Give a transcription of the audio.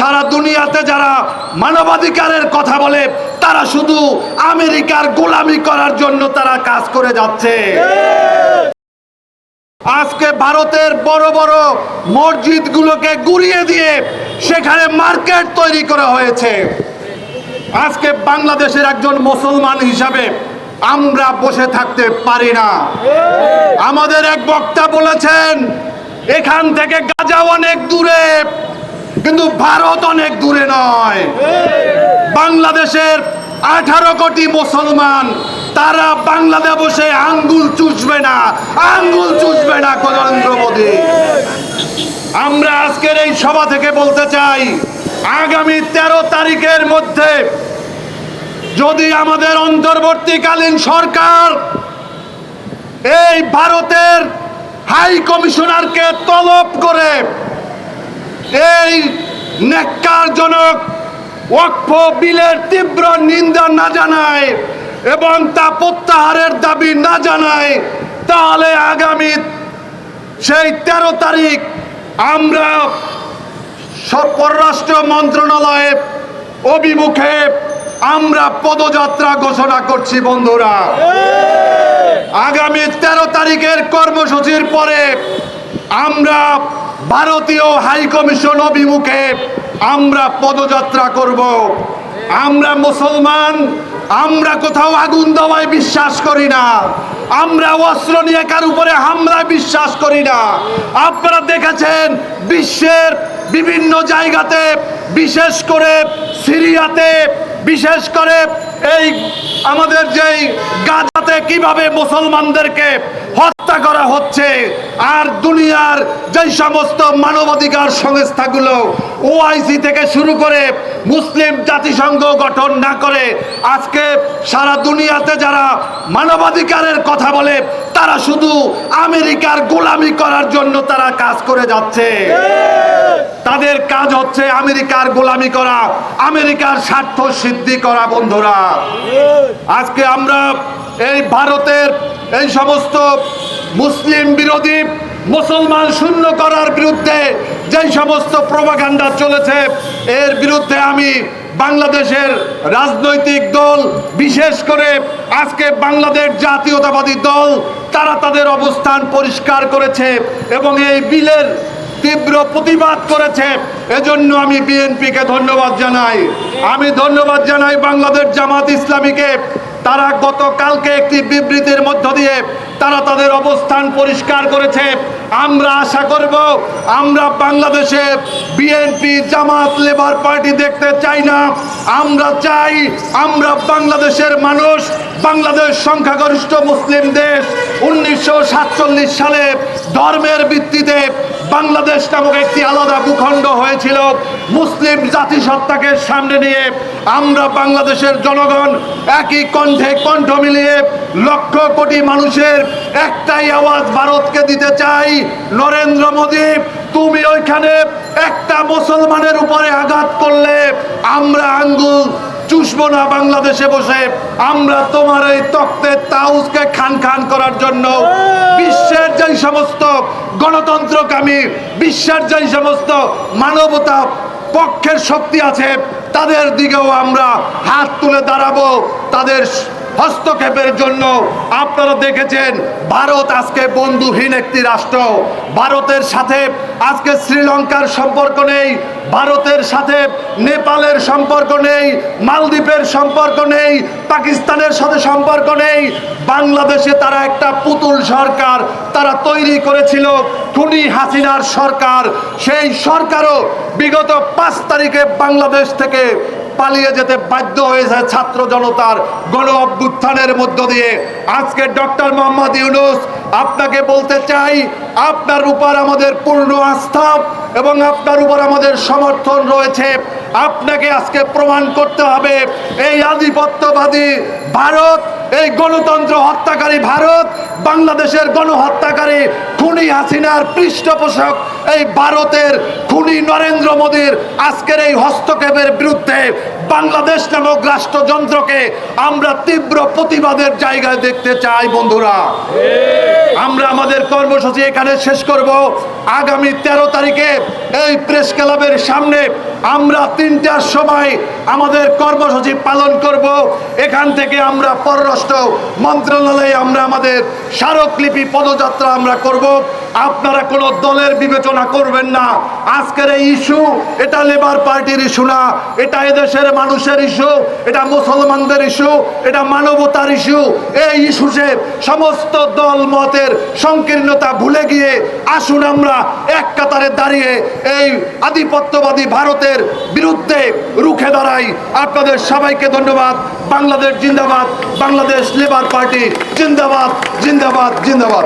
সারা দুনিয়াতে যারা মানবাধিকারের কথা বলে, তারা শুধু আমেরিকার গোলামি করার জন্য তারা কাজ করে যাচ্ছে। আজকে ভারতের বড় বড় মসজিদগুলোকে গুড়িয়ে দিয়ে সেখানে মার্কেট তৈরি করা হয়েছে। আজকে বাংলাদেশের একজন মুসলমান হিসাবে আমরা বসে থাকতে পারি না। আমাদের এক বক্তা বলেছেন, এখান থেকে গাজা অনেক দূরে। কিন্তু ভারত অনেক দূরে নয়। বাংলাদেশের আঠারো কোটি মুসলমান, তারা বাংলাদেশ বসে আঙ্গুল চুষবে না, আঙ্গুল চুষবে না নরেন্দ্র মোদী। আমরা আজকের এই সভা থেকে বলতে চাই, আগামী তেরো তারিখের মধ্যে যদি আমাদের অন্তর্বর্তীকালীন সরকার এই ভারতের হাই কমিশনারকে তলব করে এই নেককারজনক ওয়াকফ বিলের তীব্র নিন্দা না জানায় এবং তা প্রত্যাহারের দাবি না জানায় তাহলে আগামী সেই তেরো তারিখ আমরা পররাষ্ট্র মন্ত্রণালয়ে অভিমুখে আমরা পদযাত্রা ঘোষণা করছি বন্ধুরা। আগামী তেরো তারিখের কর্মসূচির পরে আমরা ভারতীয় হাই কমিশন অভিমুখে আমরা পদযাত্রা করব। আমরা মুসলমান, আমরা কোথাও আগুন দেওয়ায় বিশ্বাস করি না। আমরা অস্ত্র নিয়ে কার উপরে হামলায় বিশ্বাস করি না। আপনারা দেখেছেন বিশ্বের বিভিন্ন জায়গাতে, বিশেষ করে সিরিয়াতে, বিশেষ করে এই আমাদের যেই গাজাতে কীভাবে মুসলমানদেরকে হত্যা করা হচ্ছে। আর দুনিয়ার যেই সমস্ত মানবাধিকার সংস্থাগুলো ওআইসি থেকে শুরু করে মুসলিম জাতিসংঘ গঠন না করে, আজকে সারা দুনিয়াতে যারা মানবাধিকারের কথা বলে, তারা শুধু আমেরিকার গোলামি করার জন্য তারা কাজ করে যাচ্ছে। তাদের কাজ হচ্ছে আমেরিকার গোলামি করা, আমেরিকার স্বার্থ সিদ্ধি করা, বন্ধুরা। আজকে আমরা এই ভারতের এই সমস্ত মুসলিম বিরোধী মুসলমান শূন্য করার বিরুদ্ধে যেই সমস্ত প্রভাকাণ্ডা চলেছে, এর বিরুদ্ধে আমি বাংলাদেশের রাজনৈতিক দল, বিশেষ করে আজকে বাংলাদেশ জাতীয়তাবাদী দল, তারা তাদের অবস্থান পরিষ্কার করেছে এবং এই বিলের তীব্র প্রতিবাদ করেছে। এজন্য আমি বিএনপিকে ধন্যবাদ জানাই। আমি ধন্যবাদ জানাই বাংলাদেশ জামাত ইসলামীকে। তারা গতকালকে একটি বিবৃতির মধ্য দিয়ে তারা তাদের অবস্থান পরিষ্কার করেছে। আমরা আশা করব, আমরা বাংলাদেশে বিএনপি জামাত লেবার পার্টি দেখতে চাই না। আমরা চাই, আমরা বাংলাদেশের মানুষ, বাংলাদেশ সংখ্যাগরিষ্ঠ মুসলিম দেশ। উনিশশো সাতচল্লিশ সালে ধর্মের ভিত্তিতে বাংলাদেশ নামক একটি আলাদা ভূখণ্ড হয়েছিল। মুসলিম জাতিসত্তাকে সামনে নিয়ে আমরা বাংলাদেশের জনগণ একই কণ্ঠে কণ্ঠ মিলিয়ে লক্ষ কোটি মানুষের একটাই আওয়াজ ভারতকে দিতে চাই। নরেন্দ্র মোদী, তুমি ওইখানে একটা মুসলমানের উপরে আঘাত করলে আমরা আঙ্গুল চুষবো না বাংলাদেশে বসে। আমরা তোমার এই তক্তের তাউজকে খান খান করার জন্য বিশ্বের যেই সমস্ত গণতন্ত্রকামী, বিশ্বের যেই সমস্ত মানবতা পক্ষের শক্তি আছে, তাদের দিকেও আমরা হাত তুলে দাঁড়াবো, তাদের হস্তক্ষেপের জন্য আপনারা দেখেছেন, ভারত আজকে বন্ধুহীন একটি রাষ্ট্র। ভারতের সাথে আজকে শ্রীলঙ্কার সম্পর্ক নেই, ভারতের সাথে নেপালের সম্পর্ক নেই, মালদ্বীপের সম্পর্ক নেই, পাকিস্তানের সাথে সম্পর্ক নেই। বাংলাদেশে তারা একটা পুতুল সরকার তারা তৈরি করেছিল, খুনি হাসিনার সরকার। সেই সরকারও বিগত পাঁচ তারিখে বাংলাদেশ থেকে পালিয়ে যেতে বাধ্য হয়েছে ছাত্র জনতার গণ অভ্যুত্থানের মধ্য দিয়ে। আজকে ডক্টর মোহাম্মদ ইউনুস আপনাকে বলতে চাই, আপনার উপর আমাদের পূর্ণ আস্থা এবং আপনার উপর আমাদের সমর্থন রয়েছে। আপনাকে আজকে প্রমাণ করতে হবে, এই আধিপত্যবাদী ভারত, এই গণতন্ত্র হত্যাকারী ভারত, বাংলাদেশের গণহত্যাকারী খুনি হাসিনার পৃষ্ঠপোষক এই ভারতের খুনি নরেন্দ্র মোদীর আজকের এই হস্তক্ষেপের বিরুদ্ধে বাংলাদেশ নামক রাষ্ট্রযন্ত্রকে আমরা তীব্র প্রতিবাদের জায়গায় দেখতে চাই, বন্ধুরা। আমরা আমাদের কর্মসূচি এখানে শেষ করব। আগামী তেরো তারিখে এই প্রেস ক্লাবের সামনে আমরা তিনটার সময় আমাদের কর্মসূচি পালন করব। এখান থেকে আমরা পররাষ্ট্র মন্ত্রণালয়ে আমরা আমাদের স্মারকলিপি পদযাত্রা আমরা করব। আপনারা কোনো দলের বিবেচনা করবেন না। আজকের এই ইস্যু, এটা লেবার পার্টির ইস্যু না। এটা এদেশের মানুষের ইস্যু, এটা মুসলমানদের ইস্যু, এটা মানবতার ইস্যু। এই ইস্যুতে সমস্ত দল মতের সংকীর্ণতা ভুলে গিয়ে আসুন আমরা এক কাতারে দাঁড়িয়ে এই আধিপত্যবাদী ভারতের বিরুদ্ধে রুখে দাঁড়াই। আপনাদের সবাইকে ধন্যবাদ। বাংলাদেশ জিন্দাবাদ। বাংলাদেশ লেবার পার্টি জিন্দাবাদ জিন্দাবাদ জিন্দাবাদ।